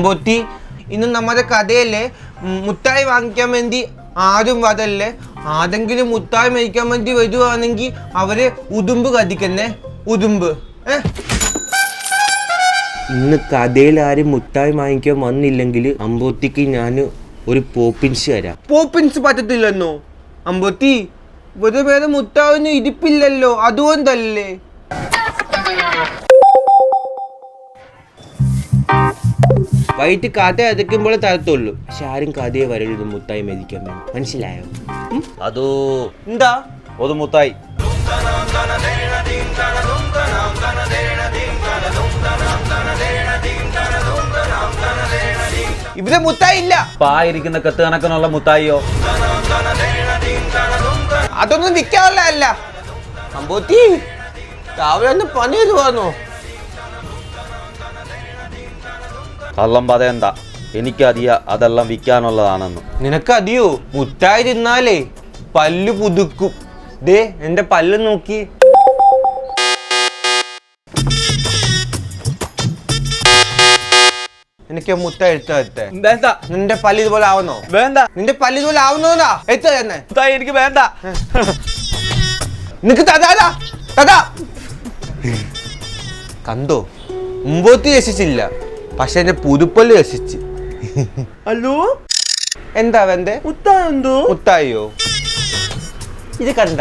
അമ്പോത്തി. ഇന്ന് നമ്മുടെ കഥയല്ലേ? മുത്തായി മുട്ടായി വാങ്ങിക്കാൻ വേണ്ടി ആരും വതല്ലേ ആരെങ്കിലും മുത്തായി മേടിക്കാൻ വേണ്ടി വരുവാണെങ്കിൽ അവരെ ഉടുമ്പ് കതിക്കുന്നേ ഉടുമ്പ് ഏ? ഇന്ന് കഥയിൽ ആരും മുട്ടായി വാങ്ങിക്കാൻ വന്നില്ലെങ്കിൽ അമ്പൊത്തിക്ക് ഞാൻ ഒരു പോപ്പിൻസ് തരാം. പോപ്പിൻസ് പറ്റത്തില്ലെന്നോ? അമ്പൊത്തി ഒരു പേര് മുട്ടാവിന് ഇരിപ്പില്ലല്ലോ. അതുകൊണ്ടല്ലേ? വൈറ്റ് കാറ്റ് അതക്കുമ്പോൾ തരത്തുള്ളൂ. പക്ഷെ ആരും കഥയെ വരരുത് മുത്തായി മതിക്കാൻ വേണം മനസ്സിലായോ? അതോ എന്താ? ഒരു മുത്തായി. ഇവിടെ മുത്തായി ഇല്ല. പായിരിക്കുന്ന കത്ത് കണക്കിനുള്ള മുത്തായിയോ? അതൊന്നും വിൽക്കാറില്ല അല്ല. അമ്പൂത്തി രാവിലെ ഒന്ന് പണി ചെയ്തു പോന്നോ കള്ളം പറയണ്ട. എനിക്കറിയാ അതെല്ലാം വിൽക്കാനുള്ളതാണെന്ന്. നിനക്കതിയോ മുട്ടായി തിന്നാലേ പല്ല് പുതുക്കും. ദേ എന്റെ പല്ല് നോക്കി. എനിക്ക് മുത്ത എടുത്തു വേണ്ട. നിന്റെ പല്ല് ഇതുപോലെ ആവുന്നോ? വേണ്ട. നിന്റെ പല്ല് ഇതുപോലെ ആവുന്നോന്നാ എത്തു തന്നെ മുത്തായി എനിക്ക് വേണ്ട. നിനക്ക് തതാടാ തതാ കണ്ടോ മുമ്പോത്തി രസിച്ചില്ല പക്ഷെ എന്റെ പുതുപ്പല്ല് രസിച്ച്. അല്ലോ? എന്താ വെന്റെ മുത്തായെന്തോ മുത്തായോ ഇത് കണ്ട?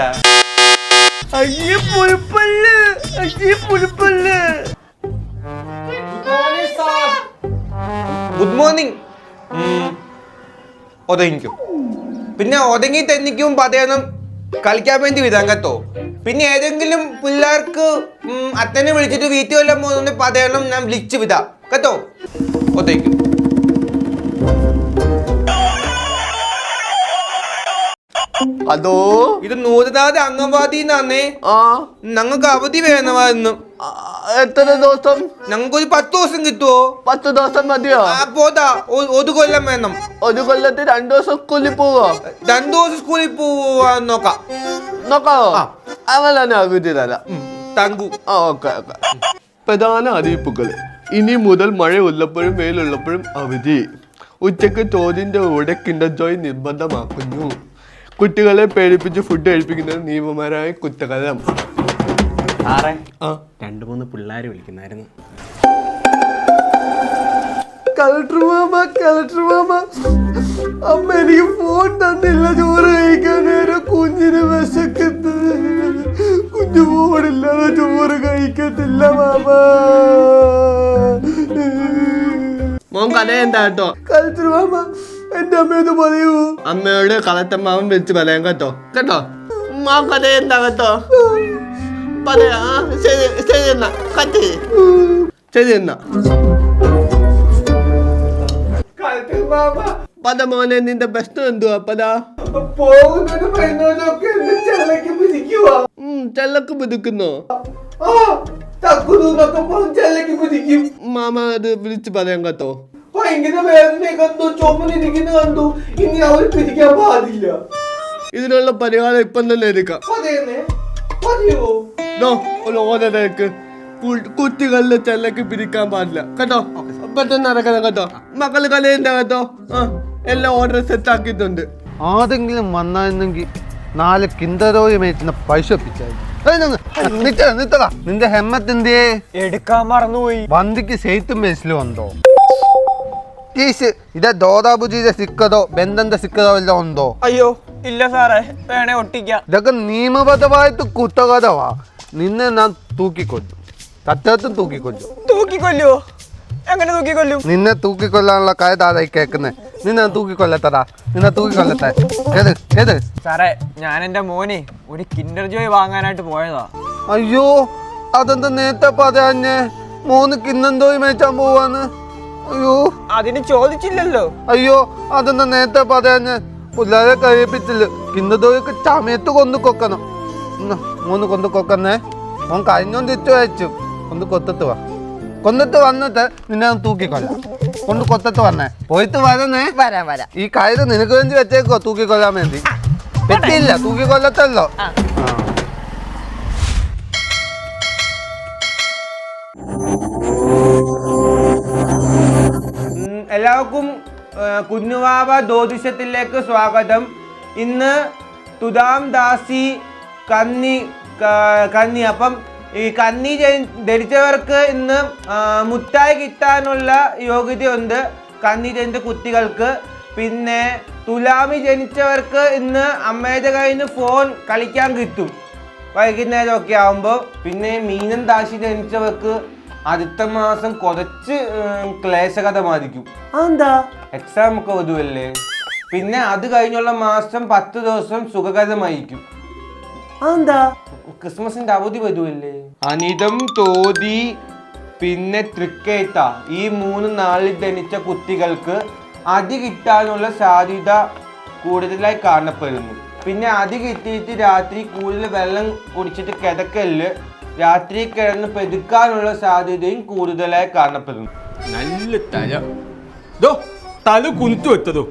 അയ്യേ പുഴുപ്പല്ല്. അയ്യേ പുഴുപ്പല്ല്. Good morning ഒതുങ്ങിക്കും. പിന്നെ ഒതുങ്ങി തെന്നിക്കും പതയണം കളിക്കാൻ വേണ്ടി വിതങ്കത്തോ പിന്നെ ഏതെങ്കിലും പിള്ളേർക്ക് അത്തനെ വിളിച്ചിട്ട് വീട്ടിൽ വല്ലതും പോകുന്നുണ്ട് പതയണം ഞാൻ വിളിച്ചു വിടാം. കേട്ടോ ഒത്തേക്കും അതോ? ഇത് നൂതനാഥ് അംഗൻവാടിന്നാന്നേ ആ. ഞങ്ങൾക്ക് അവധി വേണമായിരുന്നു എത്ര ദിവസം? ഞങ്ങൾക്ക് ഒരു പത്ത് ദിവസം കിട്ടുവോ? പത്ത് ദിവസം മതിയോ? ആ പോതാ. ഒ- ഒരു കൊല്ലം വേണം. ഒരു കൊല്ലത്തിൽ രണ്ടു ദിവസം സ്കൂളിൽ പോവോ? രണ്ടു ദിവസം സ്കൂളിൽ പോവാൻ നോക്കാം. നോക്കാവോ? അങ്ങനെ തന്നെ അവധി തരാം. തങ്കു. ആ ഓക്കെ ഓക്കെ. പ്രധാന അറിയിപ്പുകൾ ഇനി മുതൽ മഴ ഉള്ളപ്പോഴും വെയിലുള്ളപ്പോഴും അവധി. ഉച്ചയ്ക്ക് തോതിന്റെ കൂടെ കിൻഡർ ജോയ് നിർബന്ധമാക്കുന്നു. കുട്ടികളെ പേടിപ്പിച്ച് ഫുഡ് കഴിപ്പിക്കുന്നത് നിയമപരമായ കുറ്റകരം. സാറേ ആ. രണ്ട് മൂന്ന് പിള്ളേർ വിളിക്കുന്നായിരുന്നു. കളക്ടർ മാമ കളക്ടർ മാമ അമ്മ എനിക്ക് ഫോൺ തന്നില്ല ചോറ് കഴിക്കാൻ നേരം കുഞ്ഞിന് വിശക്കുന്നത് ഫോണില്ലാതെ ചോറ് കഴിക്കത്തില്ല മാമ. മോൻ കഥ എന്താ കേട്ടോ? കളിച്ചു മാമ. എന്റെ അമ്മയോട് പറയൂ. അമ്മയോട് കളക്ടർ മാമൻ വെച്ച് പറയാം കേട്ടോ. കേട്ടോ? മോൻ കഥ എന്താ കേട്ടോ? പറയാ. ശരി ശരി എന്നാ. കട്ട് ശരി എന്നാ. പദ മോനെ നിന്റെ പ്രശ്നം എന്തുവാ? പദ. ഉം, ചെല്ലക്ക് പുതുക്കുന്നോ മാമ അത് വിളിച്ച് പറയാൻ കേട്ടോ. ഭയങ്കര വേദനയൊക്കെ കണ്ടു ചുമന്നിരിക്കുന്ന കണ്ടു. ഇനി അവർ പിരിക്കാൻ പാടില്ല. ഇതിനുള്ള പരിഹാരം ഇപ്പം തന്നെ എടുക്കാം. ഒരു ഓരക്ക് ചെല്ലക്ക് പിരിക്കാൻ പാടില്ല. കേട്ടോ? പെട്ടെന്ന് നടക്കണം കേട്ടോ. മക്കൾ കലയുണ്ട കേട്ടോ? ആ എല്ലാം ഓർഡർ സെറ്റ് ആക്കിയിട്ടുണ്ട്. ആരെങ്കിലും വന്നായിരുന്നെങ്കിൽ നാല് കിന്തരോയി മേറ്റുന്ന പൈസ ഒപ്പിച്ചായിരുന്നു നിന്റെ ഹെമ്മത്ത് ഹെമ്മത്തിന്റെ എടുക്കാൻ മറന്നുപോയി. വന്തിക്ക് സെയ്ത്തും ബേസിലും ഉണ്ടോ ടീസ് ഇതാ ദോദാബുജിയുടെ സിക്കതോ ബന്ധന്റെ സിക്കതോ എല്ലാം ഉണ്ടോ? അയ്യോ ഇല്ല സാറേ വേണേ ഒട്ടിക്കാം. ഇതൊക്കെ നിയമപരമായിട്ട് കുറ്റകഥവാ. നിന്നെ ഞാൻ തൂക്കിക്കൊല്ലു. തറ്റത്തും തൂക്കിക്കൊല്ലു. തൂക്കിക്കൊല്ലുവോ? എങ്ങനെ തൂക്കിക്കൊല്ലും? നിന്നെ തൂക്കിക്കൊല്ലാനുള്ള കയതാതായി കേൾക്കുന്നേ. നിന്നെ ഞാൻ തൂക്കിക്കൊല്ലത്തടാ നിന്നെ തൂക്കിക്കൊല്ലത്തെ ഏത് ഏത്? സാറേ ഞാൻ എന്റെ മോനെ ഒരു കിൻഡർ ജോയ് വാങ്ങാനായിട്ട് പോയതാ. അയ്യോ അതെന്താ നേരത്തെ പറയാഞ്ഞേ? മൂന്ന് ജോയ് മേച്ചാൻ പോവാന്ന്. അയ്യോ. അതിന് ചോദിച്ചില്ലല്ലോ. അയ്യോ അതെന്താ നേരത്തെ പറയാഞ്ഞേ? പിള്ളേരെ കഴിപ്പിച്ചില്ല. കിന്നതോയൊക്കെ ചമയത്ത് കൊന്നു കൊക്കണം. മൂന്ന് കൊന്നു കൊക്കന്നേ. മോൻ കഴിഞ്ഞോണ്ട് ഇച്ചു അയച്ചു. കൊണ്ട് കൊത്തിട്ട് വാ. കൊന്നിട്ട് വന്നിട്ട് നിന്നെ തൂക്കിക്കൊല്ലാം. കൊണ്ട് കൊത്തത്ത് വന്നേ. പോയിട്ട് വരണേ വരാം വരാ. ഈ കയറ് നിനക്ക് വേണ്ടി വെച്ചേക്കോ തൂക്കിക്കൊല്ലാൻ വേണ്ടി. പറ്റില്ല തൂക്കിക്കൊല്ലത്തല്ലോ. ആ. എല്ലാവർക്കും കുഞ്ഞുവാവ ജ്യോതിഷത്തിലേക്ക് സ്വാഗതം. ഇന്ന് തുദാം ദാസി കന്നി കന്നി. അപ്പം ഈ കന്നി ധരിച്ചവർക്ക് ഇന്ന് മുട്ടായി കിട്ടാനുള്ള യോഗ്യതയുണ്ട് കന്നി ജനിച്ച കുട്ടികൾക്ക്. പിന്നെ തുലാമി ജനിച്ചവർക്ക് ഇന്ന് അമ്മയുടെ കയ്യിൽ നിന്ന് ഫോൺ കളിക്കാൻ കിട്ടും. വൈകുന്നേരം ഒക്കെ ആവുമ്പോൾ പിന്നെ മീനൻ ദാശി ജനിച്ചവർക്ക് അടുത്ത മാസം കുറച്ച് ക്ലേശകത ക്ലേശകരമായിരിക്കും എന്താ എക്സാം ഒക്കെ വരുമല്ലേ പിന്നെ അത് കഴിഞ്ഞുള്ള മാസം പത്ത് ദിവസം സുഖകരമായിരിക്കും എന്താ ക്രിസ്മസിന്റെ അവധി വരുമല്ലേ അനിതം തോതി പിന്നെ തൃക്കേത്ത ഈ മൂന്ന് നാളിൽ ജനിച്ച കുട്ടികൾക്ക് അതി കിട്ടാനുള്ള സാധ്യത കൂടുതലായി കാണപ്പെടുന്നു. പിന്നെ അതി കിട്ടിയിട്ട് രാത്രി കൂടുതൽ വെള്ളം കുടിച്ചിട്ട് കിടക്കൽ രാത്രി കിടന്ന് പെതുക്കാനുള്ള സാധ്യതയും കൂടുതലായി കാണപ്പെടുന്നു. നല്ല തല. ദോ തല കുനിച്ചു വെച്ചതോ.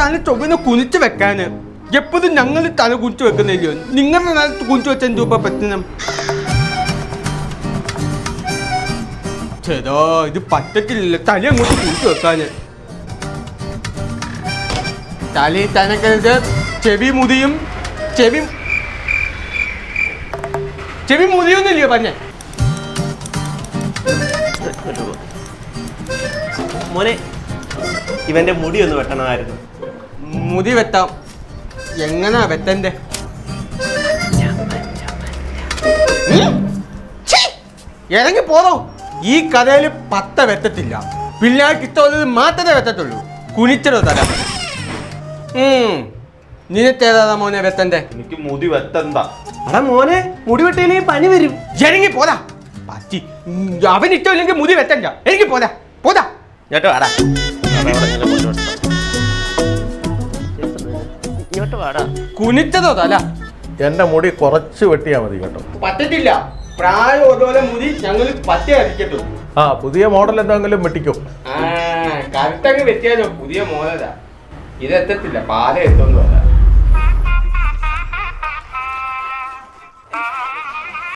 തല ചൊവ്വനെ കുനിച്ചു വെക്കാന്. എപ്പോഴും ഞങ്ങൾ തല കുഞ്ചു വെക്കുന്നില്ലയോ നിങ്ങളുടെ തല കുഞ്ചു വെച്ച രൂപ പറ്റുന്ന? ചേതോ ഇത് പറ്റത്തില്ല തല അങ്ങോട്ട് കുഞ്ചു വെക്കാന്. തലയിൽ തനക്കരുത് ചെവി മുതിയും ചെവി ചെവി മുതിയൊന്നുമില്ലയോ പറഞ്ഞേ? മോനെ ഇവന്റെ മുടി ഒന്ന് വെട്ടണമായിരുന്നു. മുടി വെട്ടാം. എങ്ങനാ വെട്ടന്റെ ഇറങ്ങി പോതോ ഈ കഥയിൽ പത്ത വെത്തത്തില്ല പിള്ളേർക്ക് ഇഷ്ടമുള്ളത് മാത്രമേ വെത്തത്തുള്ളൂ കുനിച്ചടോ തല. നിനത്തേതാ മോനെ വെത്തന്റെ എനിക്ക് മുടി വെത്തന്താ അടാ മോനെ മുടി വെട്ടിയില്ലേ പനി വരും. ഇറങ്ങി പോതാ പറ്റി. അവൻ ഇഷ്ടമില്ലെങ്കിൽ മുടി വെത്തണ്ട എനിക്ക് പോതാ പോതാ ഇങ്ങോട്ട് വാടാ. ഇങ്ങോട്ട് വാടാ. കുനിച്ചതോ തല? എന്റെ മുടി കുറച്ച് വെട്ടിയാ മതി കേട്ടോ. പറ്റത്തില്ല പ്രായം അതുപോലെ മുടി ഞങ്ങൾ പറ്റേ അടിക്കത്തുള്ളൂ ആ പുതിയ മോഡൽ എന്തെങ്കിലും വെട്ടിക്കോ. ആ കറക്റ്റങ്ങ് വെട്ടിയാലോ പുതിയ മോഡലാ. ഇതെത്തത്തില്ല പാല എത്തുന്നു അല്ല